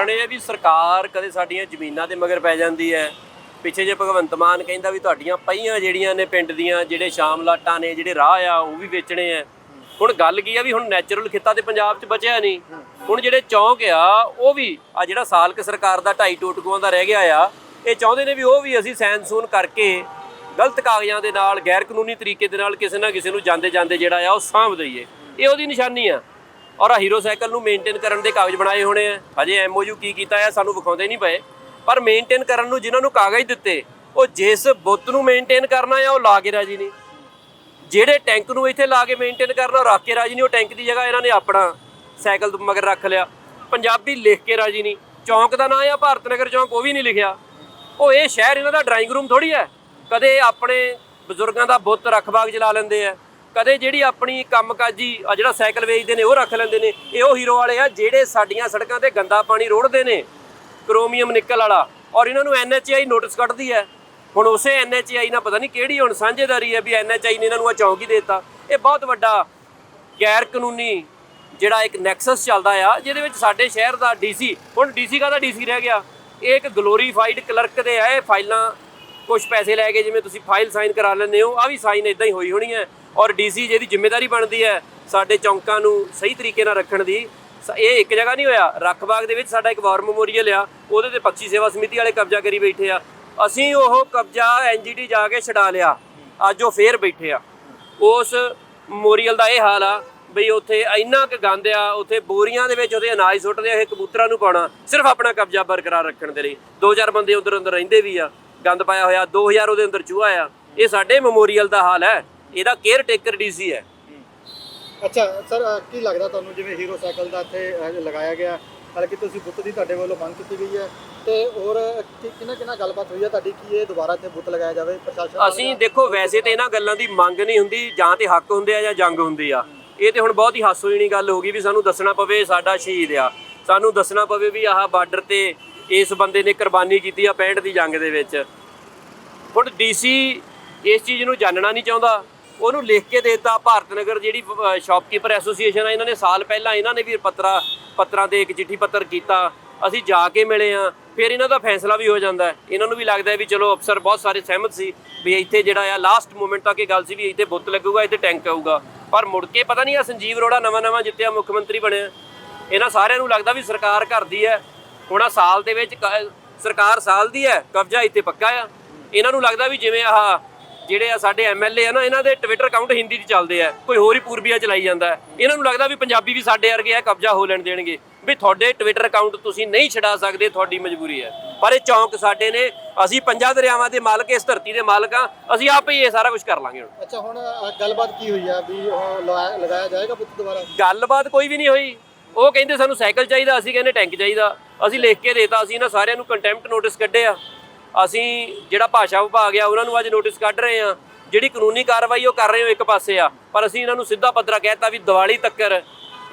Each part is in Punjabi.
ਕਾਰਨ ਇਹ ਹੈ ਵੀ ਸਰਕਾਰ ਕਦੇ ਸਾਡੀਆਂ ਜ਼ਮੀਨਾਂ ਦੇ ਮਗਰ ਪੈ ਜਾਂਦੀ ਹੈ। ਪਿੱਛੇ ਜੇ ਭਗਵੰਤ ਮਾਨ ਕਹਿੰਦਾ ਵੀ ਤੁਹਾਡੀਆਂ ਪਹੀਆਂ ਜਿਹੜੀਆਂ ਨੇ ਪਿੰਡ ਦੀਆਂ, ਜਿਹੜੇ ਸ਼ਾਮ ਲਾਟਾਂ ਨੇ, ਜਿਹੜੇ ਰਾਹ ਆ, ਉਹ ਵੀ ਵੇਚਣੇ ਆ। ਹੁਣ ਗੱਲ ਕੀ ਆ ਵੀ ਹੁਣ ਨੈਚੁਰਲ ਖਿੱਤਾ ਤੇ ਪੰਜਾਬ 'ਚ ਬਚਿਆ ਨਹੀਂ। ਹੁਣ ਜਿਹੜੇ ਚੌਂਕ ਆ, ਉਹ ਵੀ ਆ ਜਿਹੜਾ ਸਾਲਕ ਸਰਕਾਰ ਦਾ ਢਾਈ ਟੋਟਕੂਆਂ ਦਾ ਰਹਿ ਗਿਆ ਆ, ਇਹ ਚਾਹੁੰਦੇ ਨੇ ਵੀ ਉਹ ਵੀ ਅਸੀਂ ਸੈਨ ਸੂਨ ਕਰਕੇ ਗਲਤ ਕਾਗਜ਼ਾਂ ਦੇ ਨਾਲ ਗੈਰ ਕਾਨੂੰਨੀ ਤਰੀਕੇ ਦੇ ਨਾਲ ਕਿਸੇ ਨਾ ਕਿਸੇ ਨੂੰ ਜਾਂਦੇ ਜਾਂਦੇ ਜਿਹੜਾ ਆ, ਉਹ ਸਾਂਭ ਦਈਏ। ਇਹ ਉਹਦੀ ਨਿਸ਼ਾਨੀ ਆ। ਔਰ ਹੀਰੋ ਸਾਈਕਲ ਨੂੰ ਮੇਨਟੇਨ ਕਰਨ ਦੇ ਕਾਗਜ਼ ਬਣਾਏ ਹੋਣੇ ਆ। ਹਜੇ ਐਮਓਯੂ ਕੀ ਕੀਤਾ ਹੈ ਸਾਨੂੰ ਵਿਖਾਉਂਦੇ ਨਹੀਂ ਪਏ। ਪਰ ਮੇਨਟੇਨ ਕਰਨ ਨੂੰ ਜਿਨ੍ਹਾਂ ਨੂੰ ਕਾਗਜ਼ ਦਿੱਤੇ, ਉਹ ਜਿਸ ਬੁੱਤ ਨੂੰ ਮੇਨਟੇਨ ਕਰਨਾ ਆ, ਉਹ ਲਾ ਕੇ ਰਾਜੀ ਨਹੀਂ ਜਿਹੜੇ ਟੈਂਕ ਨੂੰ ਇੱਥੇ ਲਾ ਕੇ ਮੇਨਟੇਨ ਕਰਨਾ ਉਹ ਰੱਖ ਕੇ ਰਾਜੀ ਨਹੀਂ ਉਹ ਟੈਂਕ ਦੀ ਜਗ੍ਹਾ ਇਹਨਾਂ ਨੇ ਆਪਣਾ ਸਾਈਕਲ ਮਗਰ ਰੱਖ ਲਿਆ। ਪੰਜਾਬੀ ਲਿਖ ਕੇ ਰਾਜੀ ਨਹੀਂ। ਚੌਂਕ ਦਾ ਨਾਂ ਆ ਭਾਰਤ ਨਗਰ ਚੌਂਕ, ਉਹ ਵੀ ਨਹੀਂ ਲਿਖਿਆ। ਉਹ ਇਹ ਸ਼ਹਿਰ ਇਹਨਾਂ ਦਾ ਡਰਾਇੰਗ ਰੂਮ ਥੋੜੀ ਹੈ ਕਦੇ ਆਪਣੇ ਬਜ਼ੁਰਗਾਂ ਦਾ ਬੁੱਤ ਰੱਖ ਬਾਗ ਚਲਾ ਲੈਂਦੇ ਆ। ਕਦੇ ਜਿਹੜੀ ਆਪਣੀ ਕੰਮਕਾਜੀ ਆ ਜਿਹੜਾ ਸਾਈਕਲ ਵੇਚਦੇ ਨੇ, ਉਹ ਰੱਖ ਲੈਂਦੇ ਨੇ। ਇਹ ਉਹ ਹੀਰੋ ਵਾਲੇ ਆ ਜਿਹੜੇ ਸਾਡੀਆਂ ਸੜਕਾਂ ਤੇ ਗੰਦਾ ਪਾਣੀ ਰੋੜਦੇ ਨੇ, ਕ੍ਰੋਮੀਅਮ ਨਿਕਲ ਵਾਲਾ। ਔਰ ਇਹਨਾਂ ਨੂੰ ਐਨਐਚਆਈ ਨੋਟਿਸ ਕੱਢਦੀ ਹੈ। ਹੁਣ ਉਸੇ ਐਨਐਚਆਈ ਨਾਲ ਪਤਾ ਨਹੀਂ ਕਿਹੜੀ ਹੁਣ ਸਾਂਝੇਦਾਰੀ ਹੈ ਵੀ ਐਨਐਚਆਈ ਨੇ ਇਹਨਾਂ ਨੂੰ ਆ ਚੌਂਕ ਹੀ ਦੇਤਾ। ਇਹ ਬਹੁਤ ਵੱਡਾ ਗੈਰ ਕਾਨੂੰਨੀ ਜਿਹੜਾ ਇੱਕ ਨੈਕਸਸ ਚੱਲਦਾ ਆ, ਜਿਹਦੇ ਵਿੱਚ ਸਾਡੇ ਸ਼ਹਿਰ ਦਾ ਡੀਸੀ, ਹੁਣ ਡੀਸੀ ਦਾ ਡੀਸੀ ਰਹਿ ਗਿਆ? ਇਹ ਇੱਕ ਗਲੋਰੀਫਾਈਡ ਕਲਰਕ ਦੇ ਆ, ਇਹ ਫਾਈਲਾਂ ਕੁਝ ਪੈਸੇ ਲੈ ਕੇ ਜਿਵੇਂ ਤੁਸੀਂ ਫਾਈਲ ਸਾਈਨ ਕਰਾ ਲੈਂਦੇ ਹੋ ਆ ਵੀ ਸਾਈਨ ਇਦਾਂ ਹੀ ਹੋਈ ਹੋਣੀ ਹੈ। ਔਰ ਡੀਸੀ ਜਿਹਦੀ ਜ਼ਿੰਮੇਵਾਰੀ ਬਣਦੀ ਹੈ ਸਾਡੇ ਚੌਂਕਾਂ ਨੂੰ ਸਹੀ ਤਰੀਕੇ ਨਾਲ ਰੱਖਣ ਦੀ, ਸ- ਇਹ ਇੱਕ ਜਗ੍ਹਾ ਨਹੀਂ ਹੋਇਆ। ਰੱਖਬਾਗ ਦੇ ਵਿੱਚ ਸਾਡਾ ਇੱਕ ਵਾਰ ਮੈਮੋਰੀਅਲ ਆ, ਉਹਦੇ ਤੇ ਪੱਛੀ ਸੇਵਾ ਸਮਿਤੀ ਵਾਲੇ ਕਬਜ਼ਾ ਕਰੀ ਬੈਠੇ ਆ। ਅਸੀਂ ਉਹ ਕਬਜ਼ਾ ਐਨਜੀਟੀ ਜਾ ਕੇ ਛਡਾ ਲਿਆ। ਅੱਜ ਉਹ ਫੇਰ ਬੈਠੇ ਆ। ਉਸ ਮੈਮੋਰੀਅਲ ਦਾ ਇਹ ਹਾਲ ਆ ਬਈ ਉੱਥੇ ਇੰਨਾ ਕੁ ਗੰਦ ਆ, ਉੱਥੇ ਬੋਰੀਆਂ ਦੇ ਵਿੱਚ ਉਹਦੇ ਅਨਾਜ ਸੁੱਟਦੇ ਆ, ਇਹ ਕਬੂਤਰਾਂ ਨੂੰ ਪਾਉਣਾ, ਸਿਰਫ ਆਪਣਾ ਕਬਜ਼ਾ ਬਰਕਰਾਰ ਰੱਖਣ ਦੇ ਲਈ। ਦੋ ਚਾਰ ਬੰਦੇ ਉਧਰ ਅੰਦਰ ਰਹਿੰਦੇ ਵੀ ਆ, ਗੰਦ ਪਾਇਆ ਹੋਇਆ 2000 ਉਹਦੇ ਅੰਦਰ ਚੂਹਾ ਆ। ਇਹ ਸਾਡੇ ਮੈਮੋਰੀਅਲ ਦਾ ਹਾਲ ਹੈ। ਇਹਦਾ ਕੇਅਰ ਟੇਕਰ ਡੀਸੀ ਹੈ। ਅੱਛਾ ਸਰ ਕੀ ਲੱਗਦਾ ਤੁਹਾਨੂੰ ਜਿਵੇਂ ਹੀਰੋ ਸਾਈਕਲ ਦਾ ਇੱਥੇ ਲਗਾਇਆ ਗਿਆ ਹਾਲਾਂਕਿ ਤੁਸੀਂ ਬੁੱਤ ਦੀ ਤੁਹਾਡੇ ਵੱਲੋਂ ਮੰਗ ਕੀਤੀ ਗਈ ਹੈ ਤੇ ਹੋਰ ਕਿੰਨਾ ਕਿੰਨਾ ਗੱਲਬਾਤ ਹੋਈ ਹੈ ਤੁਹਾਡੀ ਕੀ ਇਹ ਦੁਬਾਰਾ ਇੱਥੇ ਬੁੱਤ ਲਗਾਇਆ ਜਾਵੇ ਪ੍ਰਸ਼ਾਸਨ ਅਸੀਂ ਦੇਖੋ ਵੈਸੇ ਤੇ ਇਹਨਾਂ ਗੱਲਾਂ ਦੀ ਮੰਗ ਨਹੀਂ ਹੁੰਦੀ ਜਾਂ ਤੇ ਹੱਕ ਹੁੰਦੇ ਆ ਜਾਂ ਜੰਗ ਹੁੰਦੀ ਆ। ਇਹ ਤੇ ਹੁਣ ਬਹੁਤ ਹੀ ਹਾਸੋਹੀਣੀ ਗੱਲ ਹੋ ਗਈ ਵੀ ਸਾਨੂੰ ਦੱਸਣਾ ਪਵੇ ਸਾਡਾ ਸ਼ਹੀਦ ਆ। ਸਾਨੂੰ ਦੱਸਣਾ ਪਵੇ ਵੀ ਆਹ ਬਾਰਡਰ ਤੇ ਇਸ ਬੰਦੇ ਨੇ ਕੁਰਬਾਨੀ ਕੀਤੀ ਆ 65 ਦੀ ਜੰਗ ਦੇ ਵਿੱਚ। ਹੁਣ ਡੀਸੀ ਇਸ ਚੀਜ਼ ਨੂੰ ਜਾਣਨਾ ਨਹੀਂ ਚਾਹੁੰਦਾ। ਉਹਨੂੰ ਲਿਖ ਕੇ ਦੇਤਾ ਭਾਰਤ ਨਗਰ ਜਿਹੜੀ ਸ਼ਾਪਕੀਪਰ ਐਸੋਸੀਏਸ਼ਨ ਆ, ਇਹਨਾਂ ਨੇ ਸਾਲ ਪਹਿਲਾਂ ਇਹਨਾਂ ਨੇ ਵੀ ਪੱਤਰਾ, ਪੱਤਰਾਂ ਤੇ ਇੱਕ ਚਿੱਠੀ ਪੱਤਰ ਕੀਤਾ। ਅਸੀਂ ਜਾ ਕੇ ਮਿਲੇ ਆ ਫਿਰ ਇਹਨਾਂ ਦਾ ਫੈਸਲਾ ਵੀ ਹੋ ਜਾਂਦਾ ਇਹਨਾਂ ਨੂੰ ਵੀ ਲੱਗਦਾ ਵੀ ਚਲੋ ਅਫਸਰ ਬਹੁਤ ਸਾਰੇ ਸਹਿਮਤ ਸੀ ਵੀ ਇੱਥੇ ਜਿਹੜਾ ਆ ਲਾਸਟ ਮੂਮੈਂਟ ਤੱਕ ਇਹ ਗੱਲ ਸੀ ਵੀ ਇੱਥੇ ਬੁੱਤ ਲੱਗੂਗਾ, ਇੱਥੇ ਟੈਂਕ ਆਊਗਾ। ਪਰ ਮੁੜ ਕੇ ਪਤਾ ਨਹੀਂ ਆ ਸੰਜੀਵ ਅਰੋੜਾ ਨਵਾਂ ਨਵਾਂ ਜਿੱਤਿਆ, ਮੁੱਖ ਮੰਤਰੀ ਬਣਿਆ। ਇਹਨਾਂ ਸਾਰਿਆਂ ਨੂੰ ਲੱਗਦਾ ਵੀ ਸਰਕਾਰ ਘਰ ਦੀ ਹੈ। ਹੁਣ ਆ ਸਾਲ ਦੇ ਵਿੱਚ ਕ- ਸਰਕਾਰ ਸਾਲ ਦੀ ਹੈ, ਕਬਜ਼ਾ ਇੱਥੇ ਪੱਕਾ ਆ। ਇਹਨਾਂ ਨੂੰ ਲੱਗਦਾ ਵੀ ਜਿਵੇਂ ਆਹ ਜਿਹੜੇ ਆ ਸਾਡੇ ਐਮਐਲਏ ਆ ਨਾ ਇਹਨਾਂ ਦੇ ਟਵਿੱਟਰ ਅਕਾਊਂਟ ਹਿੰਦੀ 'ਚ ਚੱਲਦੇ ਆ। ਕੋਈ ਹੋਰ ਹੀ ਪੂਰਬੀਆ ਚਲਾਈ ਜਾਂਦਾ। ਇਹਨਾਂ ਨੂੰ ਲੱਗਦਾ ਵੀ ਪੰਜਾਬੀ ਵੀ ਸਾਡੇ ਵਰਗੇ ਆ ਕਬਜ਼ਾ ਹੋ ਲੈਣ ਦੇਣਗੇ। ਵੀ ਤੁਹਾਡੇ ਟਵਿੱਟਰ ਅਕਾਊਂਟ ਤੁਸੀਂ ਨਹੀਂ ਛਡਾ ਸਕਦੇ ਤੁਹਾਡੀ ਮਜਬੂਰੀ ਹੈ। ਪਰ ਇਹ ਚੌਂਕ ਸਾਡੇ ਨੇ ਅਸੀਂ ਪੰਜਾਂ ਦਰਿਆਵਾਂ ਦੇ ਮਾਲਕ ਇਸ ਧਰਤੀ ਦੇ ਮਾਲਕ ਆ ਅਸੀਂ ਆਪ ਹੀ ਇਹ ਸਾਰਾ ਕੁਝ ਕਰ ਲਾਂਗੇ ਹੁਣ। ਅੱਛਾ ਹੁਣ ਗੱਲਬਾਤ ਕੀ ਹੋਈ ਆ? ਵੀ ਲਗਾਇਆ ਜਾਏਗਾ ਬੁੱਤ ਦੁਬਾਰਾ? ਗੱਲਬਾਤ ਕੋਈ ਵੀ ਨਹੀਂ ਹੋਈ। ਉਹ ਕਹਿੰਦੇ ਸਾਨੂੰ ਸਾਈਕਲ ਚਾਹੀਦਾ ਅਸੀਂ ਕਹਿੰਦੇ ਟੈਂਕ ਚਾਹੀਦਾ। ਅਸੀਂ ਲਿਖ ਕੇ ਦੇਤਾ ਅਸੀਂ ਇਹਨਾਂ ਸਾਰਿਆਂ ਨੂੰ ਕੰਟੈਂਪਟ ਨੋਟਿਸ ਕੱਢਿਆ। ਅਸੀਂ ਜਿਹੜਾ ਭਾਸ਼ਾ ਵਿਭਾਗ ਆ, ਉਹਨਾਂ ਨੂੰ ਅੱਜ ਨੋਟਿਸ ਕੱਢ ਰਹੇ ਆ ਜਿਹੜੀ ਕਾਨੂੰਨੀ ਕਾਰਵਾਈ ਉਹ ਕਰ ਰਹੇ ਹੋ ਇੱਕ ਪਾਸੇ ਆ। ਪਰ ਅਸੀਂ ਇਹਨਾਂ ਨੂੰ ਸਿੱਧਾ ਪੱਧਰਾ ਕਹਿਤਾ ਵੀ ਦੀਵਾਲੀ ਤੱਕਰ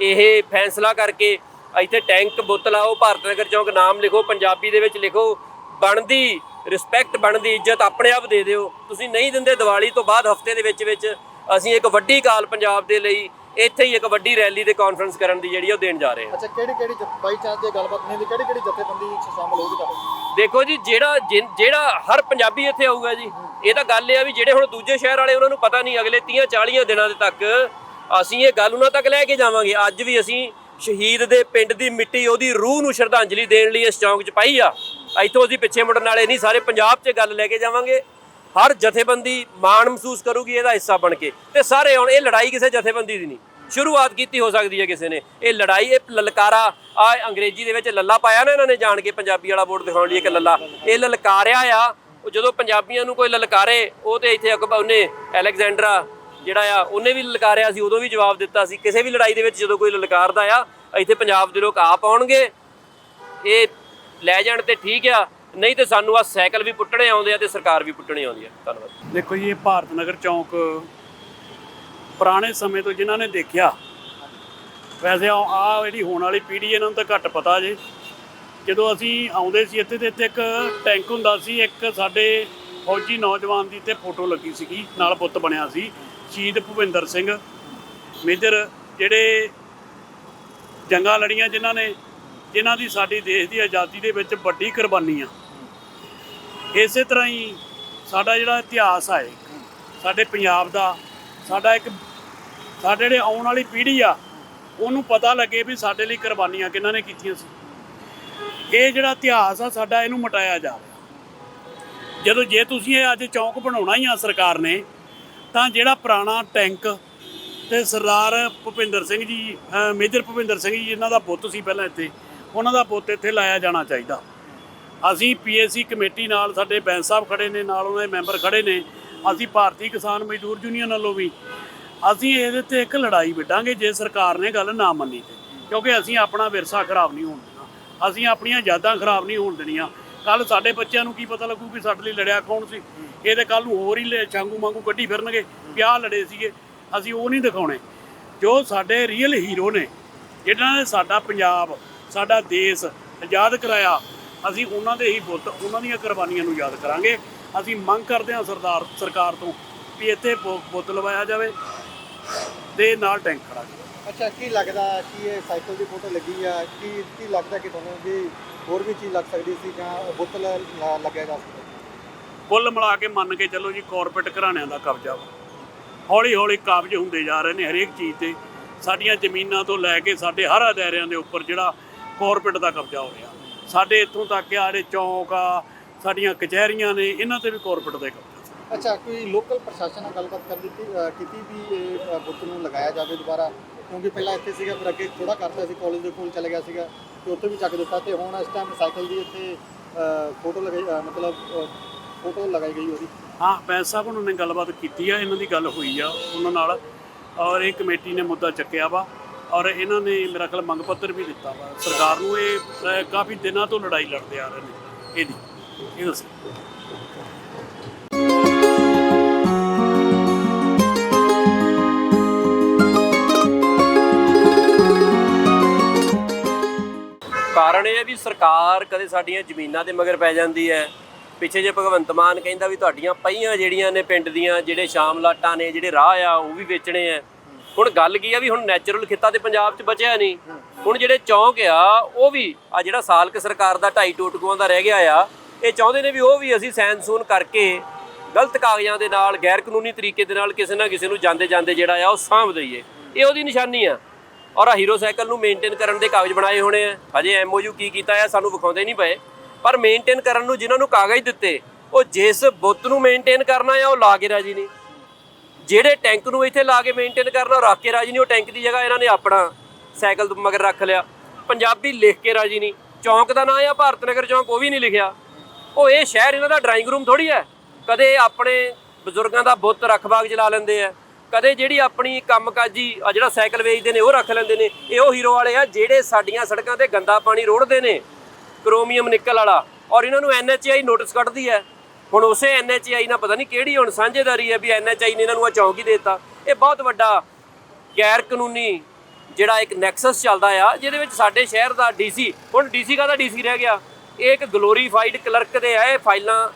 ਇਹ ਫੈਸਲਾ ਕਰਕੇ ਇੱਥੇ ਟੈਂਕ ਬੁੱਤ ਲਾਓ, ਭਾਰਤ ਨਗਰ ਚੌਂਕ ਨਾਮ ਲਿਖੋ, ਪੰਜਾਬੀ ਦੇ ਵਿੱਚ ਲਿਖੋ, ਬਣਦੀ ਰਿਸਪੈਕਟ ਬਣਦੀ, ਇੱਜ਼ਤ ਆਪਣੇ ਆਪ ਦੇ ਦਿਓ। ਤੁਸੀਂ ਨਹੀਂ ਦਿੰਦੇ ਦੀਵਾਲੀ ਤੋਂ ਬਾਅਦ ਹਫ਼ਤੇ ਦੇ ਵਿੱਚ ਵਿੱਚ ਅਸੀਂ ਇੱਕ ਵੱਡੀ ਕਾਲ ਪੰਜਾਬ ਦੇ ਲਈ ਇੱਥੇ ਹੀ ਇੱਕ ਵੱਡੀ ਰੈਲੀ ਤੇ ਕਾਨਫਰੰਸ ਕਰਨ ਦੀ ਜਿਹੜੀ ਉਹ ਦੇਣ ਜਾ ਰਹੇ ਹਾਂ ਅੱਛਾ ਕਿਹੜੀ ਕਿਹੜੀ ਬਾਈ ਚਾਂਸ ਜੇ ਗੱਲਬਾਤ ਨਹੀਂ ਹੁੰਦੀ ਕਿਹੜੀ ਕਿਹੜੀ ਜਥੇਬੰਦੀ ਚ ਸ਼ਾਮਲ ਹੋਊਗੀ ਤੁਹਾਡੇ? ਦੇਖੋ ਜੀ ਜਿਹੜਾ ਜਿਨ- ਜਿਹੜਾ ਹਰ ਪੰਜਾਬੀ ਇੱਥੇ ਆਊਗਾ ਜੀ ਇਹ ਤਾਂ ਗੱਲ ਇਹ ਆ ਵੀ ਜਿਹੜੇ ਹੁਣ ਦੂਜੇ ਸ਼ਹਿਰ ਵਾਲੇ ਉਹਨਾਂ ਨੂੰ ਪਤਾ ਨਹੀਂ ਅਗਲੇ 30 40 ਦਿਨਾਂ ਦੇ ਤੱਕ ਅਸੀਂ ਇਹ ਗੱਲ ਉਹਨਾਂ ਤੱਕ ਲੈ ਕੇ ਜਾਵਾਂਗੇ। ਅੱਜ ਵੀ ਅਸੀਂ ਸ਼ਹੀਦ ਦੇ ਪਿੰਡ ਦੀ ਮਿੱਟੀ ਉਹਦੀ ਰੂਹ ਨੂੰ ਸ਼ਰਧਾਂਜਲੀ ਦੇਣ ਲਈ ਇਸ ਚੌਂਕ 'ਚ ਪਾਈ ਆ। ਇੱਥੋਂ ਅਸੀਂ ਪਿੱਛੇ ਮੁੜਨ ਵਾਲੇ ਨਹੀਂ ਸਾਰੇ ਪੰਜਾਬ 'ਚ ਗੱਲ ਲੈ ਕੇ ਜਾਵਾਂਗੇ। ਹਰ ਜਥੇਬੰਦੀ ਮਾਣ ਮਹਿਸੂਸ ਕਰੂਗੀ, ਇਹਦਾ ਹਿੱਸਾ ਬਣ ਕੇ। ਤੇ ਸਾਰੇ ਹੁਣ ਇਹ ਲੜਾਈ ਕਿਸੇ ਜਥੇਬੰਦੀ ਦੀ ਨਹੀਂ। ਸ਼ੁਰੂਆਤ ਕੀਤੀ ਹੋ ਸਕਦੀ ਹੈ ਕਿਸੇ ਨੇ। ਇਹ ਲੜਾਈ, ਇਹ ਲਲਕਾਰਾ, ਆ ਅੰਗਰੇਜ਼ੀ ਦੇ ਵਿੱਚ ਲੱਲਾ ਪਾਇਆ ਨਾ ਇਹਨਾਂ ਨੇ ਜਾਣ ਕੇ, ਪੰਜਾਬੀ ਵਾਲਾ ਬੋਰਡ ਦਿਖਾਉਣ ਲਈ ਇੱਕ ਲੱਲਾ। ਇਹ ਲਲਕਾਰਿਆ ਆ, ਉਹ ਜਦੋਂ ਪੰਜਾਬੀਆਂ ਨੂੰ ਕੋਈ ਲਲਕਾਰੇ, ਉਹ ਤੇ ਇੱਥੇ ਅਕਬਰ ਉਹਨੇ ਅਲੈਗਜ਼ੈਂਡਰਾ ਜਿਹੜਾ ਆ, ਉਹਨੇ ਵੀ ਲਲਕਾਰਿਆ ਸੀ, ਉਦੋਂ ਵੀ ਜਵਾਬ ਦਿੱਤਾ ਸੀ। ਕਿਸੇ ਵੀ ਲੜਾਈ ਦੇ ਵਿੱਚ ਜਦੋਂ ਕੋਈ ਲਲਕਾਰਦਾ ਆ, ਇੱਥੇ ਪੰਜਾਬ ਦੇ ਲੋਕ ਆਪ ਆਉਣਗੇ। ਇਹ ਲੈ ਜਾਣ ਤੇ ਠੀਕ ਆ। ਨਹੀਂ ਤੇ ਸਾਨੂੰ ਆ ਸਾਈਕਲ ਵੀ ਪੁੱਟਣੇ ਆਉਂਦੇ ਆ ਤੇ ਸਰਕਾਰ ਵੀ ਪੁੱਟਣੀ ਆਉਂਦੀ ਆ। ਧੰਨਵਾਦ। ਦੇਖੋ ਜੀ, ਇਹ ਭਾਰਤ ਨਗਰ ਚੌਂਕ ਪੁਰਾਣੇ ਸਮੇਂ ਤੋਂ ਜਿਨ੍ਹਾਂ ਨੇ ਦੇਖਿਆ, ਵੈਸੇ ਆ ਜਿਹੜੀ ਹੋਣ ਵਾਲੀ ਪੀੜ੍ਹੀ, ਇਹਨਾਂ ਨੂੰ ਤਾਂ ਘੱਟ ਪਤਾ ਜੇ। ਜਦੋਂ ਅਸੀਂ ਆਉਂਦੇ ਸੀ ਇੱਥੇ ਤੇ ਇੱਥੇ ਇੱਕ ਟੈਂਕ ਹੁੰਦਾ ਸੀ, ਇੱਕ ਸਾਡੇ ਫੌਜੀ ਨੌਜਵਾਨ ਦੀ ਤੇ ਫੋਟੋ ਲੱਗੀ ਸੀਗੀ, ਨਾਲ ਪੁੱਤ ਬਣਿਆ ਸੀ, ਸ਼ਹੀਦ ਭੁਪਿੰਦਰ ਸਿੰਘ। ਮੇਜਰ ਜਿਹੜੇ ਜੰਗਾਂ ਲੜੀਆਂ ਜਿਨ੍ਹਾਂ ਨੇ, ਜਿਨ੍ਹਾਂ ਦੀ ਸਾਡੀ ਦੇਸ਼ ਦੀ ਆਜ਼ਾਦੀ ਦੇ ਵਿੱਚ ਵੱਡੀ ਕੁਰਬਾਨੀ ਆ ਇਸੇ ਤਰ੍ਹਾਂ ਹੀ ਸਾਡਾ ਜਿਹੜਾ ਇਤਿਹਾਸ ਆ ਸਾਡੇ ਪੰਜਾਬ ਦਾ, ਸਾਡਾ ਇੱਕ, ਸਾਡੇ ਜਿਹੜੇ ਆਉਣ ਵਾਲੀ ਪੀੜ੍ਹੀ ਆ, ਉਹਨੂੰ ਪਤਾ ਲੱਗੇ ਵੀ ਸਾਡੇ ਲਈ ਕੁਰਬਾਨੀਆਂ ਕਿਹਨਾਂ ਨੇ ਕੀਤੀਆਂ ਸੀ। ਇਹ ਜਿਹੜਾ ਇਤਿਹਾਸ ਆ, ਸਾਡਾ ਇਹਨੂੰ ਮਟਾਇਆ ਜਾ ਜਦੋਂ ਜੇ ਤੁਸੀਂ ਇਹ ਅੱਜ ਚੌਂਕ ਬਣਾਉਣਾ ਹੀ ਆ ਸਰਕਾਰ ਨੇ, ਤਾਂ ਜਿਹੜਾ ਪੁਰਾਣਾ ਟੈਂਕ ਤੇ ਸਰਦਾਰ ਭੁਪਿੰਦਰ ਸਿੰਘ ਜੀ ਮੇਜਰ ਭੁਪਿੰਦਰ ਸਿੰਘ ਜੀ ਇਹਨਾਂ ਦਾ ਪੁੱਤ ਸੀ ਪਹਿਲਾਂ ਇੱਥੇ, ਉਹਨਾਂ ਦਾ ਪੁੱਤ ਇੱਥੇ ਲਾਇਆ ਜਾਣਾ ਚਾਹੀਦਾ। ਅਸੀਂ ਪੀਐਸਸੀ ਕਮੇਟੀ ਨਾਲ ਸਾਡੇ ਬੈਂਸ ਸਾਹਿਬ ਖੜੇ ਨੇ, ਨਾਲ ਉਹਨਾਂ ਦੇ ਮੈਂਬਰ ਖੜੇ ਨੇ। ਅਸੀਂ ਭਾਰਤੀ ਕਿਸਾਨ ਮਜ਼ਦੂਰ ਯੂਨੀਅਨ ਵੱਲੋਂ ਵੀ ਅਸੀਂ ਇਹਦੇ ਤੇ ਇੱਕ ਲੜਾਈ ਵਿੱਢਾਂਗੇ ਜੇ ਸਰਕਾਰ ਨੇ ਗੱਲ ਨਾ ਮੰਨੀ ਤੇ। ਕਿਉਂਕਿ ਅਸੀਂ ਆਪਣਾ ਵਿਰਸਾ ਖਰਾਬ ਨਹੀਂ ਹੋਣ ਦੇਣਾ। ਅਸੀਂ ਆਪਣੀਆਂ ਯਾਦਾਂ ਖਰਾਬ ਨਹੀਂ ਹੋਣ ਦੇਣੀਆਂ। ਕੱਲ ਸਾਡੇ ਬੱਚਿਆਂ ਨੂੰ ਕੀ ਪਤਾ ਲੱਗੂ ਕਿ ਸਾਡੇ ਲਈ ਲੜਿਆ ਕੌਣ ਸੀ? ਇਹ ਤੇ ਕੱਲ ਨੂੰ ਹੋਰ ਹੀ ਲੈ ਚਾਂਗੂ ਵਾਂਗੂ ਕੱਢੀ ਫਿਰਨਗੇ, ਵੀ ਲੜੇ ਸੀਗੇ। ਅਸੀਂ ਉਹ ਨਹੀਂ ਦਿਖਾਉਣੇ। ਜੋ ਸਾਡੇ ਰੀਅਲ ਹੀਰੋ ਨੇ, ਜਿਨ੍ਹਾਂ ਨੇ ਸਾਡਾ ਪੰਜਾਬ, ਸਾਡਾ ਦੇਸ਼ ਆਜ਼ਾਦ ਕਰਾਇਆ ਅਸੀਂ ਉਹਨਾਂ ਦੇ ਹੀ ਬੁੱਤ ਉਹਨਾਂ ਦੀਆਂ ਕੁਰਬਾਨੀਆਂ ਨੂੰ ਯਾਦ ਕਰਾਂਗੇ। ਅਸੀਂ ਮੰਗ ਕਰਦੇ ਹਾਂ ਸਰਦਾਰ ਸਰਕਾਰ ਤੋਂ ਵੀ ਇੱਥੇ ਬੁੱਤ ਲਵਾਇਆ ਜਾਵੇ ਤੇ ਨਾਲ ਟੈਂਕ ਖੜਾ ਜਾਵੇ ਅੱਛਾ ਕੀ ਲੱਗਦਾ ਕਿ ਇਹ ਸਾਈਕਲ ਦੀ ਫੋਟੋ ਲੱਗੀ ਆ? ਕੀ ਕੀ ਲੱਗਦਾ ਕਿ ਤੁਹਾਨੂੰ ਵੀ ਹੋਰ ਵੀ ਚੀਜ਼ ਲੱਗ ਸਕਦੀ ਸੀ ਜਾਂ ਬੁੱਤ ਲੱਗਿਆ ਜਾ ਸਕਦਾ? ਕੁੱਲ ਮਿਲਾ ਕੇ ਮੰਨ ਕੇ ਚੱਲੋ ਜੀ ਕਾਰਪੋਰੇਟ ਘਰਾਣਿਆਂ ਦਾ ਕਬਜ਼ਾ ਵਾ। ਹੌਲੀ ਹੌਲੀ ਕਾਬਜ ਹੁੰਦੇ ਜਾ ਰਹੇ ਨੇ ਹਰੇਕ ਚੀਜ਼ ਤੇ। ਸਾਡੀਆਂ ਜ਼ਮੀਨਾਂ ਤੋਂ ਲੈ ਕੇ ਸਾਡੇ ਹਰ ਦਾਇਰਿਆਂ ਦੇ ਉੱਪਰ ਜਿਹੜਾ ਕਾਰਪੋਰੇਟ ਦਾ ਕਬਜ਼ਾ ਹੋ ਰਿਹਾ। ਸਾਡੇ ਇੱਥੋਂ ਤੱਕ ਆ ਜਿਹੜੇ ਚੌਂਕ ਆ ਸਾਡੀਆਂ ਕਚਹਿਰੀਆਂ ਨੇ ਇਹਨਾਂ ਤੇ ਵੀ ਕਾਰਪੋਰੇਟ ਦਾ ਕਬਜ਼ਾ ਸੀ। ਅੱਛਾ ਕੋਈ ਲੋਕਲ ਪ੍ਰਸ਼ਾਸਨ ਨਾਲ ਗੱਲਬਾਤ ਕਰ ਦਿੱਤੀ ਕੀਤੀ ਵੀ ਇਹ ਬੁੱਤ ਨੂੰ ਲਗਾਇਆ ਜਾਵੇ ਦੁਬਾਰਾ? ਕਿਉਂਕਿ ਪਹਿਲਾਂ ਇੱਥੇ ਸੀਗਾ ਫਿਰ ਅੱਗੇ ਥੋੜਾ ਕਰਤਾ ਸੀ ਕਾਲਜ ਦੇ ਕੋਲ ਚਲੇ ਗਿਆ ਸੀਗਾ ਤੇ ਉੱਥੇ ਵੀ ਚੱਕ ਦਿੱਤਾ ਤੇ ਹੁਣ ਇਸ ਟਾਈਮ ਸਾਈਕਲ ਦੀ ਇੱਥੇ ਫੋਟੋ ਲਗਾਈ ਮਤਲਬ ਫੋਟੋ ਲਗਾਈ ਗਈ ਉਹਦੀ। ਹਾਂ ਬੈਂਸ ਸਾਹਿਬ ਉਹਨਾਂ ਨੇ ਗੱਲਬਾਤ ਕੀਤੀ ਆ ਇਹਨਾਂ ਦੀ ਗੱਲ ਹੋਈ ਆ ਉਹਨਾਂ ਨਾਲ ਔਰ ਇਹ ਕਮੇਟੀ ਨੇ ਮੁੱਦਾ ਚੱਕਿਆ ਵਾ। ਔਰ ਇਹਨਾਂ ਨੇ ਮੇਰਾ ਖਿਆਲ ਮੰਗ ਪੱਤਰ ਵੀ ਦਿੱਤਾ ਵਾ। ਸਰਕਾਰ ਨੂੰ ਇਹ ਅਹ, ਕਾਫੀ ਦਿਨਾਂ ਤੋਂ ਲੜਾਈ ਲੜਦੇ ਆ ਰਹੇ ਨੇ। ਇਹਦੀ ਇਹ ਦੱਸੋ। ਕਾਰਨ ਇਹ ਹੈ ਵੀ ਸਰਕਾਰ ਕਦੇ ਸਾਡੀਆਂ ਜ਼ਮੀਨਾਂ ਦੇ ਮਗਰ ਪੈ ਜਾਂਦੀ ਹੈ। ਪਿੱਛੇ ਜੇ ਭਗਵੰਤ ਮਾਨ ਕਹਿੰਦਾ ਵੀ ਤੁਹਾਡੀਆਂ ਪਹੀਆਂ ਜਿਹੜੀਆਂ ਨੇ ਪਿੰਡ ਦੀਆਂ ਜਿਹੜੇ ਸ਼ਾਮ ਲਾਟਾਂ ਨੇ ਜਿਹੜੇ ਰਾਹ ਆ ਉਹ ਵੀ ਵੇਚਣੇ ਆ। ਹੁਣ ਗੱਲ ਕੀ ਆ ਵੀ ਹੁਣ ਨੈਚੁਰਲ ਖਿੱਤਾ ਤੇ ਪੰਜਾਬ 'ਚ ਬਚਿਆ ਨਹੀਂ। ਹੁਣ ਜਿਹੜੇ ਚੌਂਕ ਆ, ਉਹ ਵੀ ਆ ਜਿਹੜਾ ਸਾਲਕ ਸਰਕਾਰ ਦਾ ਢਾਈ ਟੋਟਕੂਆਂ ਦਾ ਰਹਿ ਗਿਆ ਆ, ਇਹ ਚਾਹੁੰਦੇ ਨੇ ਵੀ ਉਹ ਵੀ ਅਸੀਂ ਸੈਨ ਸੂਨ ਕਰਕੇ ਗਲਤ ਕਾਗਜ਼ਾਂ ਦੇ ਨਾਲ ਗੈਰ ਕਾਨੂੰਨੀ ਤਰੀਕੇ ਦੇ ਨਾਲ ਕਿਸੇ ਨਾ ਕਿਸੇ ਨੂੰ ਜਾਂਦੇ ਜਾਂਦੇ ਜਿਹੜਾ ਆ, ਉਹ ਸਾਂਭ ਦਈਏ। ਇਹ ਉਹਦੀ ਨਿਸ਼ਾਨੀ ਆ। ਔਰ ਆ ਹੀਰੋ ਸਾਈਕਲ ਨੂੰ ਮੇਨਟੇਨ ਕਰਨ ਦੇ ਕਾਗਜ਼ ਬਣਾਏ ਹੋਣੇ ਆ। ਹਜੇ ਐਮਓਯੂ ਕੀ ਕੀਤਾ ਆ, ਸਾਨੂੰ ਵਿਖਾਉਂਦੇ ਨਹੀਂ ਪਏ। ਪਰ ਮੇਨਟੇਨ ਕਰਨ ਨੂੰ ਜਿਨ੍ਹਾਂ ਨੂੰ ਕਾਗਜ਼ ਦਿੱਤੇ, ਉਹ ਜਿਸ ਬੁੱਤ ਨੂੰ ਮੇਨਟੇਨ ਕਰਨਾ ਆ, ਉਹ ਲਾ ਕੇ ਰਾਜੀ ਨਹੀਂ ਜਿਹੜੇ ਟੈਂਕ ਨੂੰ ਇੱਥੇ ਲਾ ਕੇ ਮੇਨਟੇਨ ਕਰਨਾ ਉਹ ਰੱਖ ਕੇ ਰਾਜੀ ਨਹੀਂ, ਉਹ ਟੈਂਕ ਦੀ ਜਗ੍ਹਾ ਇਹਨਾਂ ਨੇ ਆਪਣਾ ਸਾਈਕਲ ਮਗਰ ਰੱਖ ਲਿਆ। ਪੰਜਾਬੀ ਲਿਖ ਕੇ ਰਾਜੀ ਨਹੀਂ। ਚੌਂਕ ਦਾ ਨਾਂ ਆ, ਭਾਰਤ ਨਗਰ ਚੌਂਕ, ਉਹ ਵੀ ਨਹੀਂ ਲਿਖਿਆ। ਉਹ ਇਹ ਸ਼ਹਿਰ, ਇਹਨਾਂ ਦਾ ਡਰਾਇੰਗ ਰੂਮ ਥੋੜੀ ਹੈ। ਕਦੇ ਆਪਣੇ ਬਜ਼ੁਰਗਾਂ ਦਾ ਬੁੱਤ ਰੱਖ ਬਾਗ ਚਲਾ ਲੈਂਦੇ ਆ। ਕਦੇ ਜਿਹੜੀ ਆਪਣੀ ਕੰਮਕਾਜੀ ਆ ਜਿਹੜਾ ਸਾਈਕਲ ਵੇਚਦੇ ਨੇ, ਉਹ ਰੱਖ ਲੈਂਦੇ ਨੇ। ਇਹ ਉਹ ਹੀਰੋ ਵਾਲੇ ਆ, ਜਿਹੜੇ ਸਾਡੀਆਂ ਸੜਕਾਂ ਤੇ ਗੰਦਾ ਪਾਣੀ ਰੋੜਦੇ ਨੇ, ਕ੍ਰੋਮੀਅਮ ਨਿਕਲ ਵਾਲਾ। ਔਰ ਇਹਨਾਂ ਨੂੰ ਐਨਐਚਆਈ ਨੋਟਿਸ ਕੱਢਦੀ ਹੈ। ਹੁਣ ਉਸੇ ਐਨਐਚਆਈ ਨਾਲ ਪਤਾ ਨਹੀਂ ਕਿਹੜੀ ਹੁਣ ਸਾਂਝੇਦਾਰੀ ਹੈ ਵੀ ਐਨਐਚਆਈ ਨੇ ਇਹਨਾਂ ਨੂੰ ਆ ਚੌਂਕ ਹੀ ਦਿੱਤਾ। ਇਹ ਬਹੁਤ ਵੱਡਾ ਗੈਰ ਕਾਨੂੰਨੀ ਜਿਹੜਾ ਇੱਕ ਨੈਕਸਸ ਚੱਲਦਾ ਆ, ਜਿਹਦੇ ਵਿੱਚ ਸਾਡੇ ਸ਼ਹਿਰ ਦਾ ਡੀਸੀ, ਹੁਣ ਡੀਸੀ ਕਾਹਦਾ ਡੀਸੀ ਰਹਿ ਗਿਆ? ਇਹ ਇੱਕ ਗਲੋਰੀਫਾਈਡ ਕਲਰਕ ਦੇ ਆ, ਇਹ ਫਾਈਲਾਂ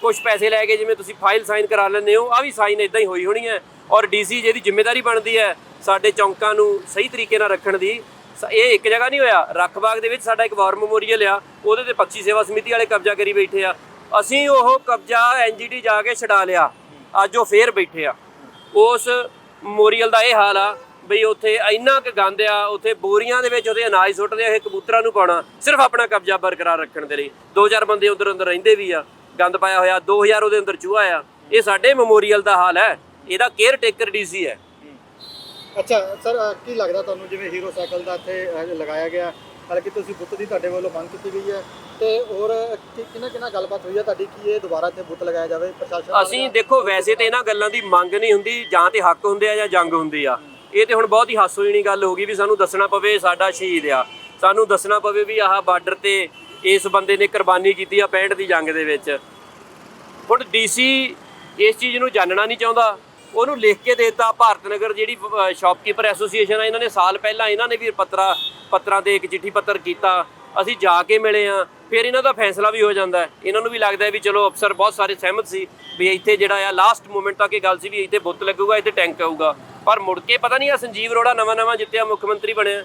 ਕੁਝ ਪੈਸੇ ਲੈ ਕੇ ਜਿਵੇਂ ਤੁਸੀਂ ਫਾਈਲ ਸਾਈਨ ਕਰਾ ਲੈਂਦੇ ਹੋ ਆ ਵੀ ਸਾਈਨ ਇਦਾਂ ਹੀ ਹੋਈ ਹੋਣੀ ਹੈ। ਔਰ ਡੀਸੀ ਜਿਹਦੀ ਜ਼ਿੰਮੇਵਾਰੀ ਬਣਦੀ ਹੈ ਸਾਡੇ ਚੌਂਕਾਂ ਨੂੰ ਸਹੀ ਤਰੀਕੇ ਨਾਲ ਰੱਖਣ ਦੀ, ਸ- ਇਹ ਇੱਕ ਜਗ੍ਹਾ ਨਹੀਂ ਹੋਇਆ। ਰੱਖਬਾਗ ਦੇ ਵਿੱਚ ਸਾਡਾ ਇੱਕ ਵਾਰ ਮੈਮੋਰੀਅਲ ਆ, ਉਹਦੇ ਤੇ ਪੱਛੀ ਸੇਵਾ ਸਮਿਤੀ ਵਾਲੇ ਕਬਜ਼ਾ ਕਰੀ ਬੈਠੇ ਆ। ਅਸੀਂ ਉਹ ਕਬਜ਼ਾ ਐਨਜੀਟੀ ਜਾ ਕੇ ਛਡਾ ਲਿਆ। ਅੱਜ ਉਹ ਫੇਰ ਬੈਠੇ ਆ। ਉਸ ਮੈਮੋਰੀਅਲ ਦਾ ਇਹ ਹਾਲ ਆ ਬਈ ਉੱਥੇ ਇੰਨਾ ਕੁ ਗੰਦ ਆ, ਉੱਥੇ ਬੋਰੀਆਂ ਦੇ ਵਿੱਚ ਉਹਦੇ ਅਨਾਜ ਸੁੱਟਦੇ ਆ, ਇਹ ਕਬੂਤਰਾਂ ਨੂੰ ਪਾਉਣਾ, ਸਿਰਫ ਆਪਣਾ ਕਬਜ਼ਾ ਬਰਕਰਾਰ ਰੱਖਣ ਦੇ ਲਈ। ਦੋ ਚਾਰ ਬੰਦੇ ਉਧਰ ਅੰਦਰ ਰਹਿੰਦੇ ਵੀ ਆ, ਗੰਦ ਪਾਇਆ ਹੋਇਆ 2000 ਉਹਦੇ ਅੰਦਰ ਚੂਹਾ ਆ। ਇਹ ਸਾਡੇ ਮੈਮੋਰੀਅਲ ਦਾ ਹਾਲ ਹੈ। ਇਹਦਾ ਕੇਅਰ ਟੇਕਰ ਡੀਸੀ ਹੈ। ਅੱਛਾ, ਸਰ ਕੀ ਲੱਗਦਾ ਤੁਹਾਨੂੰ, ਜਿਵੇਂ ਹੀਰੋ ਸਾਈਕਲ ਦਾ ਇੱਥੇ ਲਗਾਇਆ ਗਿਆ ਹਾਲਾਂਕਿ ਤੁਸੀਂ ਬੁੱਤ ਦੀ ਤੁਹਾਡੇ ਵੱਲੋਂ ਮੰਗ ਕੀਤੀ ਗਈ ਹੈ। ਤੇ ਹੋਰ ਕਿੰਨਾ ਕਿੰਨਾ ਗੱਲਬਾਤ ਹੋਈ ਹੈ ਤੁਹਾਡੀ? ਕੀ ਇਹ ਦੁਬਾਰਾ ਇੱਥੇ ਬੁੱਤ ਲਗਾਇਆ ਜਾਵੇ ਪ੍ਰਸ਼ਾਸਨ ਅਸੀਂ ਦੇਖੋ, ਵੈਸੇ ਤੇ ਇਹਨਾਂ ਗੱਲਾਂ ਦੀ ਮੰਗ ਨਹੀਂ ਹੁੰਦੀ, ਜਾਂ ਤੇ ਹੱਕ ਹੁੰਦੇ ਆ ਜਾਂ ਜੰਗ ਹੁੰਦੀ ਆ। ਇਹ ਤੇ ਹੁਣ ਬਹੁਤ ਹੀ ਹਾਸੋਹੀਣੀ ਗੱਲ ਹੋ ਗਈ ਵੀ ਸਾਨੂੰ ਦੱਸਣਾ ਪਵੇ ਸਾਡਾ ਸ਼ਹੀਦ ਆ। ਸਾਨੂੰ ਦੱਸਣਾ ਪਵੇ ਵੀ ਆਹ ਬਾਰਡਰ ਤੇ ਇਸ ਬੰਦੇ ਨੇ ਕੁਰਬਾਨੀ ਕੀਤੀ ਆ 65 ਦੀ ਜੰਗ ਦੇ ਵਿੱਚ। ਹੁਣ ਡੀਸੀ ਇਸ ਚੀਜ਼ ਨੂੰ ਜਾਣਨਾ ਨਹੀਂ ਚਾਹੁੰਦਾ। ਉਹਨੂੰ ਲਿਖ ਕੇ ਦੇਤਾ ਭਾਰਤ ਨਗਰ ਜਿਹੜੀ ਸ਼ਾਪਕੀਪਰ ਐਸੋਸੀਏਸ਼ਨ ਆ, ਇਹਨਾਂ ਨੇ ਸਾਲ ਪਹਿਲਾਂ ਇਹਨਾਂ ਨੇ ਵੀ ਪੱਤਰਾ, ਪੱਤਰਾਂ ਤੇ ਇੱਕ ਚਿੱਠੀ ਪੱਤਰ ਕੀਤਾ। ਅਸੀਂ ਜਾ ਕੇ ਮਿਲੇ ਆ ਫਿਰ ਇਹਨਾਂ ਦਾ ਫੈਸਲਾ ਵੀ ਹੋ ਜਾਂਦਾ ਇਹਨਾਂ ਨੂੰ ਵੀ ਲੱਗਦਾ ਵੀ ਚਲੋ ਅਫਸਰ ਬਹੁਤ ਸਾਰੇ ਸਹਿਮਤ ਸੀ ਵੀ ਇੱਥੇ ਜਿਹੜਾ ਆ ਲਾਸਟ ਮੂਮੈਂਟ ਤੱਕ ਇਹ ਗੱਲ ਸੀ ਵੀ ਇੱਥੇ ਬੁੱਤ ਲੱਗੂਗਾ, ਇੱਥੇ ਟੈਂਕ ਆਊਗਾ। ਪਰ ਮੁੜ ਕੇ ਪਤਾ ਨਹੀਂ ਆ ਸੰਜੀਵ ਅਰੋੜਾ ਨਵਾਂ ਨਵਾਂ ਜਿੱਤਿਆ, ਮੁੱਖ ਮੰਤਰੀ ਬਣਿਆ।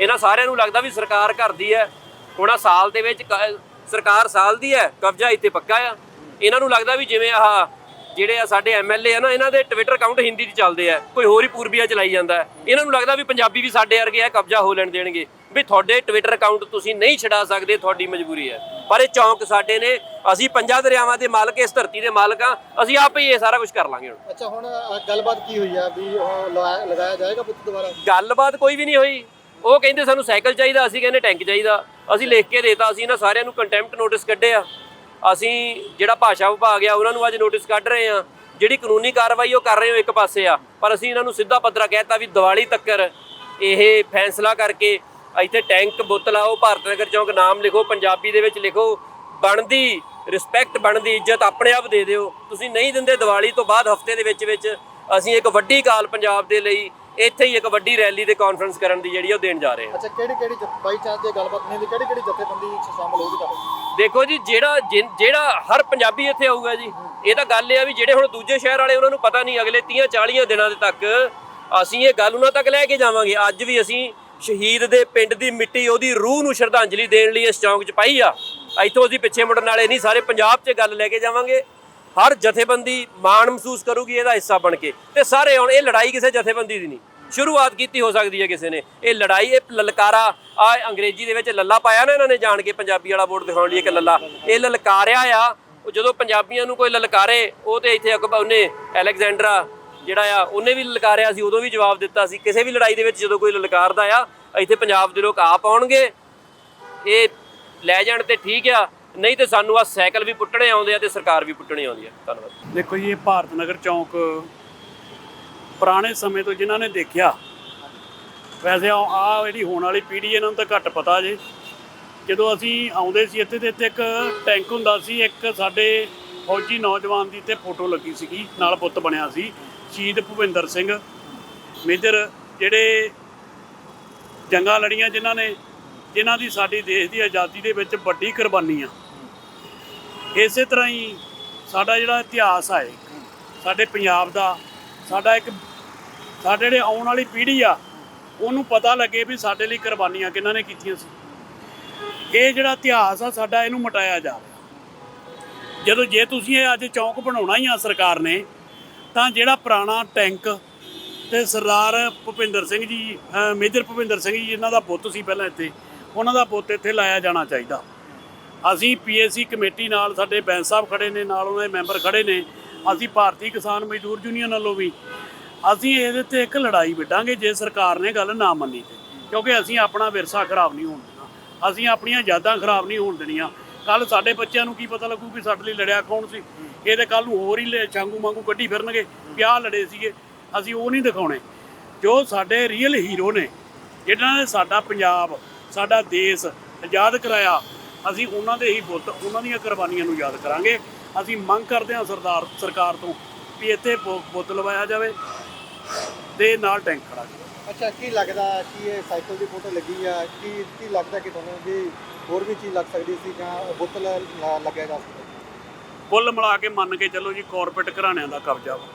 ਇਹਨਾਂ ਸਾਰਿਆਂ ਨੂੰ ਲੱਗਦਾ ਵੀ ਸਰਕਾਰ ਘਰ ਦੀ ਹੈ। ਹੁਣ ਆਹ ਸਾਲ ਦੇ ਵਿੱਚ ਕ- ਸਰਕਾਰ ਸਾਲ ਦੀ ਹੈ, ਕਬਜ਼ਾ ਇੱਥੇ ਪੱਕਾ ਆ। ਇਹਨਾਂ ਨੂੰ ਲੱਗਦਾ ਵੀ ਜਿਵੇਂ ਆਹ ਜਿਹੜੇ ਆ ਸਾਡੇ ਐਮਐਲਏ ਆ ਨਾ ਇਹਨਾਂ ਦੇ ਟਵਿੱਟਰ ਅਕਾਊਂਟ ਹਿੰਦੀ 'ਚ ਚੱਲਦੇ ਆ। ਕੋਈ ਹੋਰ ਹੀ ਪੂਰਬੀਆ ਚਲਾਈ ਜਾਂਦਾ। ਇਹਨਾਂ ਨੂੰ ਲੱਗਦਾ ਵੀ ਪੰਜਾਬੀ ਵੀ ਸਾਡੇ ਵਰਗੇ ਆ ਕਬਜ਼ਾ ਹੋ ਲੈਣ ਦੇਣਗੇ। ਵੀ ਤੁਹਾਡੇ ਟਵਿੱਟਰ ਅਕਾਊਂਟ ਤੁਸੀਂ ਨਹੀਂ ਛਡਾ ਸਕਦੇ ਤੁਹਾਡੀ ਮਜਬੂਰੀ ਹੈ। ਪਰ ਇਹ ਚੌਂਕ ਸਾਡੇ ਨੇ ਅਸੀਂ ਪੰਜਾਂ ਦਰਿਆਵਾਂ ਦੇ ਮਾਲਕ ਇਸ ਧਰਤੀ ਦੇ ਮਾਲਕ ਆ ਅਸੀਂ ਆਪ ਹੀ ਇਹ ਸਾਰਾ ਕੁਝ ਕਰ ਲਾਂਗੇ ਹੁਣ। ਅੱਛਾ ਹੁਣ ਗੱਲਬਾਤ ਕੀ ਹੋਈ ਆ? ਵੀ ਲਗਾਇਆ ਜਾਏਗਾ ਬੁੱਤ ਦੁਬਾਰਾ? ਗੱਲਬਾਤ ਕੋਈ ਵੀ ਨਹੀਂ ਹੋਈ। ਉਹ ਕਹਿੰਦੇ ਸਾਨੂੰ ਸਾਈਕਲ ਚਾਹੀਦਾ ਅਸੀਂ ਕਹਿੰਦੇ ਟੈਂਕ ਚਾਹੀਦਾ। ਅਸੀਂ ਲਿਖ ਕੇ ਦੇਤਾ ਅਸੀਂ ਇਹਨਾਂ ਸਾਰਿਆਂ ਨੂੰ ਕੰਟੈਂਪਟ ਨੋਟਿਸ ਕੱਢੇ ਆ ਅਸੀਂ ਜਿਹੜਾ ਭਾਸ਼ਾ ਵਿਭਾਗ ਆ, ਉਹਨਾਂ ਨੂੰ ਅੱਜ ਨੋਟਿਸ ਕੱਢ ਰਹੇ ਆ ਜਿਹੜੀ ਕਾਨੂੰਨੀ ਕਾਰਵਾਈ ਉਹ ਕਰ ਰਹੇ ਹੋ ਇੱਕ ਪਾਸੇ ਆ। ਪਰ ਅਸੀਂ ਇਹਨਾਂ ਨੂੰ ਸਿੱਧਾ ਪੱਧਰਾ ਕਹਿਤਾ ਵੀ ਦੀਵਾਲੀ ਤੱਕਰ ਇਹ ਫੈਸਲਾ ਕਰਕੇ ਇੱਥੇ ਟੈਂਕ ਬੁੱਤ ਲਾਓ, ਭਾਰਤ ਨਗਰ ਚੌਂਕ ਨਾਮ ਲਿਖੋ, ਪੰਜਾਬੀ ਦੇ ਵਿੱਚ ਲਿਖੋ, ਬਣਦੀ ਰਿਸਪੈਕਟ ਬਣਦੀ, ਇੱਜ਼ਤ ਆਪਣੇ ਆਪ ਦੇ ਦਿਓ। ਤੁਸੀਂ ਨਹੀਂ ਦਿੰਦੇ ਦੀਵਾਲੀ ਤੋਂ ਬਾਅਦ ਹਫ਼ਤੇ ਦੇ ਵਿੱਚ ਵਿੱਚ ਅਸੀਂ ਇੱਕ ਵੱਡੀ ਕਾਲ ਪੰਜਾਬ ਦੇ ਲਈ ਇੱਥੇ ਹੀ ਇੱਕ ਵੱਡੀ ਰੈਲੀ ਤੇ ਕਾਨਫਰੰਸ ਕਰਨ ਦੀ ਜਿਹੜੀ ਉਹ ਦੇਣ ਜਾ ਰਹੇ ਹਾਂ। ਅੱਛਾ ਕਿਹੜੀ ਕਿਹੜੀ ਬਾਈ ਚਾਂਸ ਜੇ ਗੱਲਬਾਤ ਨਹੀਂ ਹੁੰਦੀ ਕਿਹੜੀ ਕਿਹੜੀ ਜਥੇਬੰਦੀ ਸ਼ਾਮਲ ਹੋਊਗੀ ਤੁਹਾਡੇ? ਦੇਖੋ ਜੀ, ਜਿਹੜਾ ਜਿਨ- ਜਿਹੜਾ ਹਰ ਪੰਜਾਬੀ ਇੱਥੇ ਆਊਗਾ ਜੀ, ਇਹ ਤਾਂ ਗੱਲ ਇਹ ਆ ਵੀ ਜਿਹੜੇ ਹੁਣ ਦੂਜੇ ਸ਼ਹਿਰ ਵਾਲੇ ਉਹਨਾਂ ਨੂੰ ਪਤਾ ਨਹੀਂ, ਅਗਲੇ 30 40 ਦਿਨਾਂ ਦੇ ਤੱਕ ਅਸੀਂ ਇਹ ਗੱਲ ਉਹਨਾਂ ਤੱਕ ਲੈ ਕੇ ਜਾਵਾਂਗੇ। ਅੱਜ ਵੀ ਅਸੀਂ ਸ਼ਹੀਦ ਦੇ ਪਿੰਡ ਦੀ ਮਿੱਟੀ, ਉਹਦੀ ਰੂਹ ਨੂੰ ਸ਼ਰਧਾਂਜਲੀ ਦੇਣ ਲਈ ਇਸ ਚੌਂਕ 'ਚ ਪਾਈ ਆ। ਇੱਥੋਂ ਅਸੀਂ ਪਿੱਛੇ ਮੁੜਨ ਵਾਲੇ ਨਹੀਂ, ਸਾਰੇ ਪੰਜਾਬ 'ਚ ਗੱਲ ਲੈ ਕੇ ਜਾਵਾਂਗੇ। ਹਰ ਜਥੇਬੰਦੀ ਮਾਣ ਮਹਿਸੂਸ ਕਰੂਗੀ, ਇਹਦਾ ਹਿੱਸਾ ਬਣ ਕੇ। ਤੇ ਸਾਰੇ ਹੁਣ ਇਹ ਲੜਾਈ ਕਿਸੇ ਜਥੇਬੰਦੀ ਦੀ ਨਹੀਂ। ਸ਼ੁਰੂਆਤ ਕੀਤੀ ਹੋ ਸਕਦੀ ਹੈ ਕਿਸੇ ਨੇ। ਇਹ ਲੜਾਈ, ਇਹ ਲਲਕਾਰਾ ਆ ਅੰਗਰੇਜ਼ੀ ਦੇ ਵਿੱਚ ਲੱਲਾ ਪਾਇਆ ਨਾ ਇਹਨਾਂ ਨੇ ਜਾਣ ਕੇ, ਪੰਜਾਬੀ ਵਾਲਾ ਬੋਰਡ ਦਿਖਾਉਣ ਲਈ ਇੱਕ ਲੱਲਾ। ਇਹ ਲਲਕਾਰਿਆ ਆ, ਉਹ ਜਦੋਂ ਪੰਜਾਬੀਆਂ ਨੂੰ ਕੋਈ ਲਲਕਾਰੇ, ਉਹ ਤੇ ਇੱਥੇ ਅਕਬਰ ਉਹਨੇ ਅਲੈਗਜ਼ੈਂਡਰਾ ਜਿਹੜਾ ਆ, ਉਹਨੇ ਵੀ ਲਲਕਾਰਿਆ ਸੀ, ਉਦੋਂ ਵੀ ਜਵਾਬ ਦਿੱਤਾ ਸੀ। ਕਿਸੇ ਵੀ ਲੜਾਈ ਦੇ ਵਿੱਚ ਜਦੋਂ ਕੋਈ ਲਲਕਾਰਦਾ ਆ, ਇੱਥੇ ਪੰਜਾਬ ਦੇ ਲੋਕ ਆਪ ਆਉਣਗੇ। ਇਹ ਲੈ ਜਾਣ ਤੇ ਠੀਕ ਆ, ਨਹੀਂ ਤੇ ਸਾਨੂੰ ਆ ਸਾਈਕਲ ਵੀ ਪੁੱਟਣੇ ਆਉਂਦੇ ਆ ਤੇ ਸਰਕਾਰ ਵੀ ਪੁੱਟਣੀ ਆਉਂਦੀ ਆ। ਧੰਨਵਾਦ। ਦੇਖੋ ਜੀ, ਇਹ ਭਾਰਤ ਨਗਰ ਚੌਂਕ ਪੁਰਾਣੇ ਸਮੇਂ ਤੋਂ ਜਿਨ੍ਹਾਂ ਨੇ ਦੇਖਿਆ, ਵੈਸੇ ਆ ਜਿਹੜੀ ਹੋਣ ਵਾਲੀ ਪੀੜ੍ਹੀ, ਇਹਨਾਂ ਨੂੰ ਤਾਂ ਘੱਟ ਪਤਾ ਜੇ। ਜਦੋਂ ਅਸੀਂ ਆਉਂਦੇ ਸੀ ਇੱਥੇ ਤੇ ਇੱਥੇ ਇੱਕ ਟੈਂਕ ਹੁੰਦਾ ਸੀ, ਇੱਕ ਸਾਡੇ ਫੌਜੀ ਨੌਜਵਾਨ ਦੀ ਤੇ ਫੋਟੋ ਲੱਗੀ ਸੀਗੀ, ਨਾਲ ਪੁੱਤ ਬਣਿਆ ਸੀ, ਸ਼ਹੀਦ ਭੁਪਿੰਦਰ ਸਿੰਘ। ਮੇਜਰ ਜਿਹੜੇ ਜੰਗਾਂ ਲੜੀਆਂ ਜਿਨ੍ਹਾਂ ਨੇ, ਜਿਨ੍ਹਾਂ ਦੀ ਸਾਡੀ ਦੇਸ਼ ਦੀ ਆਜ਼ਾਦੀ ਦੇ ਵਿੱਚ ਵੱਡੀ ਕੁਰਬਾਨੀ ਆ। ਇਸੇ ਤਰ੍ਹਾਂ ਹੀ ਸਾਡਾ ਜਿਹੜਾ ਇਤਿਹਾਸ ਆ ਸਾਡੇ ਪੰਜਾਬ ਦਾ ਸਾਡਾ ਇੱਕ ਸਾਡੇ ਜਿਹੜੇ ਆਉਣ ਵਾਲੀ ਪੀੜ੍ਹੀ ਆ, ਉਹਨੂੰ ਪਤਾ ਲੱਗੇ ਵੀ ਸਾਡੇ ਲਈ ਕੁਰਬਾਨੀਆਂ ਕਿਹਨਾਂ ਨੇ ਕੀਤੀਆਂ ਸੀ। ਇਹ ਜਿਹੜਾ ਇਤਿਹਾਸ ਆ, ਸਾਡਾ ਇਹਨੂੰ ਮਟਾਇਆ ਜਾ ਜਦੋਂ ਜੇ ਤੁਸੀਂ ਇਹ ਅੱਜ ਚੌਂਕ ਬਣਾਉਣਾ ਹੀ ਆ ਸਰਕਾਰ ਨੇ, ਤਾਂ ਜਿਹੜਾ ਪੁਰਾਣਾ ਟੈਂਕ ਤੇ ਸਰਦਾਰ ਭੁਪਿੰਦਰ ਸਿੰਘ ਜੀ ਮੇਜਰ ਭੁਪਿੰਦਰ ਸਿੰਘ ਜੀ, ਜਿਨ੍ਹਾਂ ਦਾ ਪੁੱਤ ਸੀ ਪਹਿਲਾਂ ਇੱਥੇ, ਉਹਨਾਂ ਦਾ ਪੁੱਤ ਇੱਥੇ ਲਾਇਆ ਜਾਣਾ ਚਾਹੀਦਾ। ਅਸੀਂ ਪੀਐਸਸੀ ਕਮੇਟੀ ਨਾਲ ਸਾਡੇ ਬੈਂਸ ਸਾਹਿਬ ਖੜੇ ਨੇ, ਨਾਲ ਉਹਨਾਂ ਦੇ ਮੈਂਬਰ ਖੜੇ ਨੇ ਅਸੀਂ ਭਾਰਤੀ ਕਿਸਾਨ ਮਜ਼ਦੂਰ ਯੂਨੀਅਨ ਵੱਲੋਂ ਵੀ ਅਸੀਂ ਇਹਦੇ ਤੇ ਇੱਕ ਲੜਾਈ ਵਿੱਢਾਂਗੇ ਜੇ ਸਰਕਾਰ ਨੇ ਗੱਲ ਨਾ ਮੰਨੀ ਤੇ। ਕਿਉਂਕਿ ਅਸੀਂ ਆਪਣਾ ਵਿਰਸਾ ਖਰਾਬ ਨਹੀਂ ਹੋਣ ਦੇਣਾ। ਅਸੀਂ ਆਪਣੀਆਂ ਯਾਦਾਂ ਖਰਾਬ ਨਹੀਂ ਹੋਣ ਦੇਣੀਆਂ। ਕੱਲ ਸਾਡੇ ਬੱਚਿਆਂ ਨੂੰ ਕੀ ਪਤਾ ਲੱਗੂ ਕਿ ਸਾਡੇ ਲਈ ਲੜਿਆ ਕੌਣ ਸੀ? ਇਹ ਤੇ ਕੱਲ ਨੂੰ ਹੋਰ ਹੀ ਲੈ- ਚਾਂਗੂ ਵਾਂਗੂ ਕੱਢੀ ਫਿਰਨਗੇ। ਵੀ ਲੜੇ ਸੀਗੇ। ਅਸੀਂ ਉਹ ਨਹੀਂ ਦਿਖਾਉਣੇ। ਜੋ ਸਾਡੇ ਰੀਅਲ ਹੀਰੋ ਨੇ, ਜਿਨ੍ਹਾਂ ਨੇ ਸਾਡਾ ਪੰਜਾਬ, ਸਾਡਾ ਦੇਸ਼ ਆਜ਼ਾਦ ਕਰਾਇਆ, ਅਸੀਂ ਉਹਨਾਂ ਦੇ ਹੀ ਬੁੱਤ ਉਹਨਾਂ ਦੀਆਂ ਕੁਰਬਾਨੀਆਂ ਨੂੰ ਯਾਦ ਕਰਾਂਗੇ। ਅਸੀਂ ਮੰਗ ਕਰਦੇ ਹਾਂ ਸਰਦਾਰ ਸਰਕਾਰ ਤੋਂ ਵੀ ਇੱਥੇ ਬੁ- ਬੁੱਤ ਲਵਾਇਆ ਜਾਵੇ ਤੇ ਨਾਲ ਟੈਂਕ ਖੜਾ ਜਾਵੇ ਅੱਛਾ ਕੀ ਲੱਗਦਾ ਕਿ ਇਹ ਸਾਈਕਲ ਦੀ ਫੋਟੋ ਲੱਗੀ ਆ? ਕੀ ਕੀ ਲੱਗਦਾ ਕਿ ਤੁਹਾਨੂੰ ਵੀ ਹੋਰ ਵੀ ਚੀਜ਼ ਲੱਗ ਸਕਦੀ ਸੀ ਜਾਂ ਬੁੱਤ ਲ- ਲੱਗਿਆ ਜਾ ਸਕਦਾ? ਕੁੱਲ ਮਿਲਾ ਕੇ ਮੰਨ ਕੇ ਚੱਲੋ ਜੀ ਕਾਰਪੋਰੇਟ ਘਰਾਣਿਆਂ ਦਾ ਕਬਜ਼ਾ ਵਾ।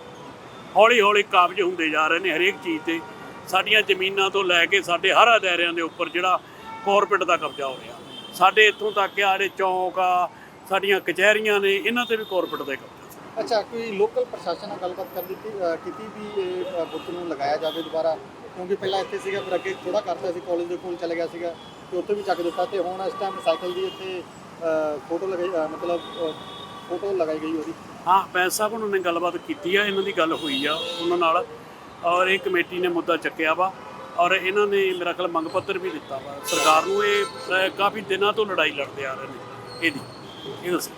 ਹੌਲੀ ਹੌਲੀ ਕਾਬਜ ਹੁੰਦੇ ਜਾ ਰਹੇ ਨੇ ਹਰੇਕ ਚੀਜ਼ ਤੇ। ਸਾਡੀਆਂ ਜ਼ਮੀਨਾਂ ਤੋਂ ਲੈ ਕੇ ਸਾਡੇ ਹਰ ਅਦਾਰਿਆਂ ਦੇ ਉੱਪਰ ਜਿਹੜਾ ਕਾਰਪੋਰੇਟ ਦਾ ਕਬਜ਼ਾ ਹੋ ਰਿਹਾ। ਸਾਡੇ ਇੱਥੋਂ ਤੱਕ ਆ ਜਿਹੜੇ ਚੌਂਕ ਆ ਸਾਡੀਆਂ ਕਚਹਿਰੀਆਂ ਨੇ ਇਹਨਾਂ ਤੇ ਵੀ ਕਾਰਪੋਰੇਟ ਦਾ ਕਬਜ਼ਾ ਸੀ। ਅੱਛਾ ਕੋਈ ਲੋਕਲ ਪ੍ਰਸ਼ਾਸਨ ਨਾਲ ਗੱਲਬਾਤ ਕਰ ਦਿੱਤੀ ਅ, ਕੀਤੀ ਵੀ ਇਹ ਅ, ਬੁੱਤ ਨੂੰ ਲਗਾਇਆ ਜਾਵੇ ਦੁਬਾਰਾ? ਕਿਉਂਕਿ ਪਹਿਲਾਂ ਇੱਥੇ ਸੀਗਾ ਫਿਰ ਅੱਗੇ ਥੋੜਾ ਕਰਤਾ ਸੀ ਕਾਲਜ ਦੇ ਕੋਲ ਚਲੇ ਗਿਆ ਸੀਗਾ ਤੇ ਉੱਥੇ ਵੀ ਚੱਕ ਦਿੱਤਾ ਤੇ ਹੁਣ ਇਸ ਟਾਈਮ ਸਾਈਕਲ ਦੀ ਇੱਥੇ ਫੋਟੋ ਲਗਾਈ ਅ, ਮਤਲਬ ਫੋਟੋ ਲਗਾਈ ਗਈ ਉਹਦੀ। ਹਾਂ ਸਾਹਿਬ ਉਹਨਾਂ ਨੇ ਗੱਲਬਾਤ ਕੀਤੀ ਆ ਇਹਨਾਂ ਦੀ ਗੱਲ ਹੋਈ ਆ ਉਹਨਾਂ ਨਾਲ ਔਰ ਇਹ ਕਮੇਟੀ ਨੇ ਮੁੱਦਾ ਚੱਕਿਆ ਵਾ ਔਰ ਇਹਨਾਂ ਨੇ ਮੇਰਾ ਖਿਆਲ ਮੰਗ ਪੱਤਰ ਵੀ ਦਿੱਤਾ ਵਾ। ਸਰਕਾਰ ਨੂੰ ਇਹ ਕਾਫੀ ਦਿਨਾਂ ਤੋਂ ਲੜਾਈ ਲੜਦੇ ਆ ਰਹੇ ਨੇ ਇਹਦੀ। ਇਹ ਦੱਸੋ